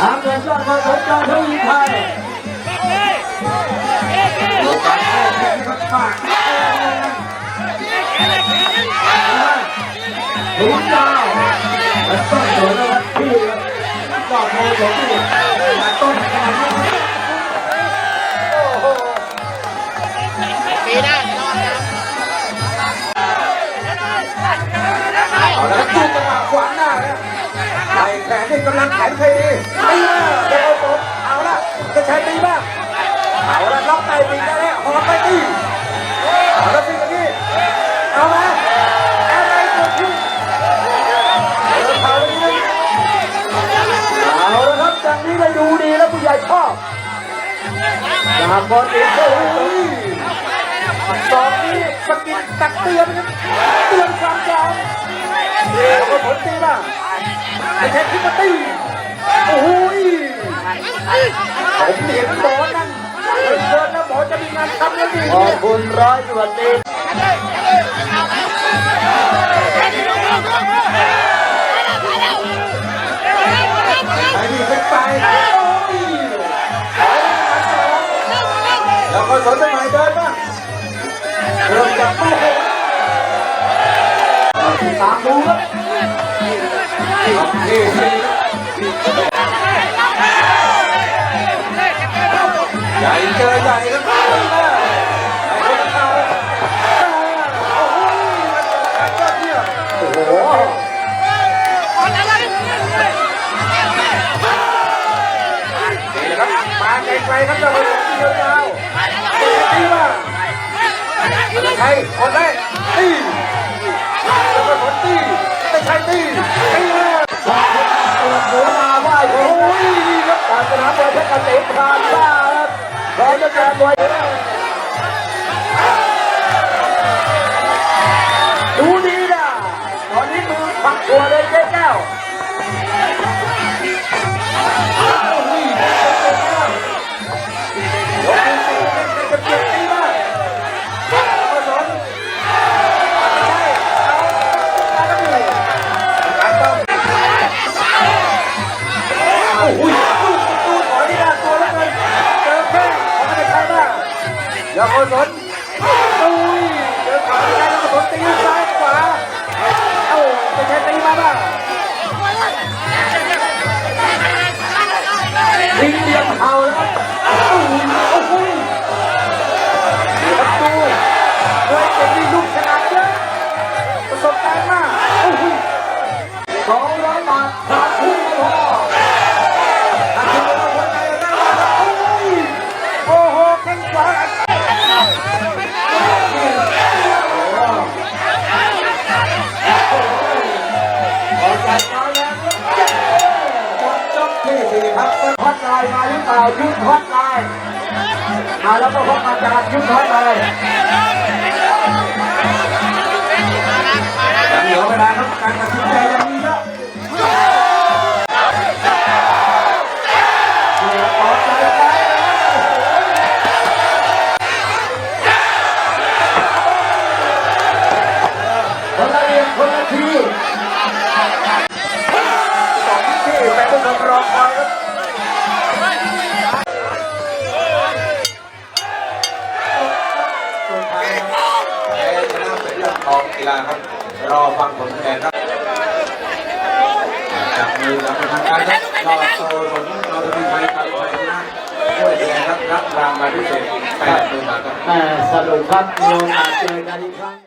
จอมทวีไทยดูการโต้แย้งครับปากถูกดาวมันต้องโดนนะครับดอกโมของที่ต้นขนาดนี้ นี่กำลังแข็งทีตีมาเดี๋ยวผมเอาละจะใช้ตีบ้างเอาละล็อกไตปีกได้แล้วหอมไปตีเอาละสิกันนี่เอาไหมอะไรเกิดขึ้นเออเผาดีนะเอาละครับจากนี้ได้ดูดีแล้วผู้ใหญ่ชอบจากบอลเองโอ้ยสองนี้สกิดตักเตือนครับเตือนความยาว แทนที่มาตีโอ้ยผมเห็นหมอนั่งเดินแล้วหมอจะมีงานทำแล้วดีขอบคุณร้อยตรวจตีไอ้นี่เป็นไปแล้วก็สนใจใหมเดินบ้างเริ่มจากตู้สามดูครับ ใหญ่เจอใหญ่ครับไอ้คนละเขาโอ้โหมันจะเยี่ยมโอ้โหนี่นะครับมาไกลๆครับเจ้าพระองค์ที่ยาวๆตีมาไม่ใช่คนแรกตีแล้วก็คนตีไม่ใช่ตีตี Chicago. ย่ามาสนอุ้ยเจอขาไม่ได้แล้วมาสนตีซ้าย มาหรือเปล่ายุดฮอตไลมาแล้วก็พบอาจารย์ยุดฮอตไลน์ยังเหลือเวลาครับการตัดสินใจยังมีเยอะคนละเรีคนละที รื่องของกีฬาครับ รอฟังผลคะแนนครับจากมือกับทางการครับรอโซผลเราจะมีใครใครใครชนะด้วยคะแนนครับรับรางวัลพิเศษแปดหมื่นบาทครับแม่สรุปครับมีโอกาสเจอกันอีกครั้ง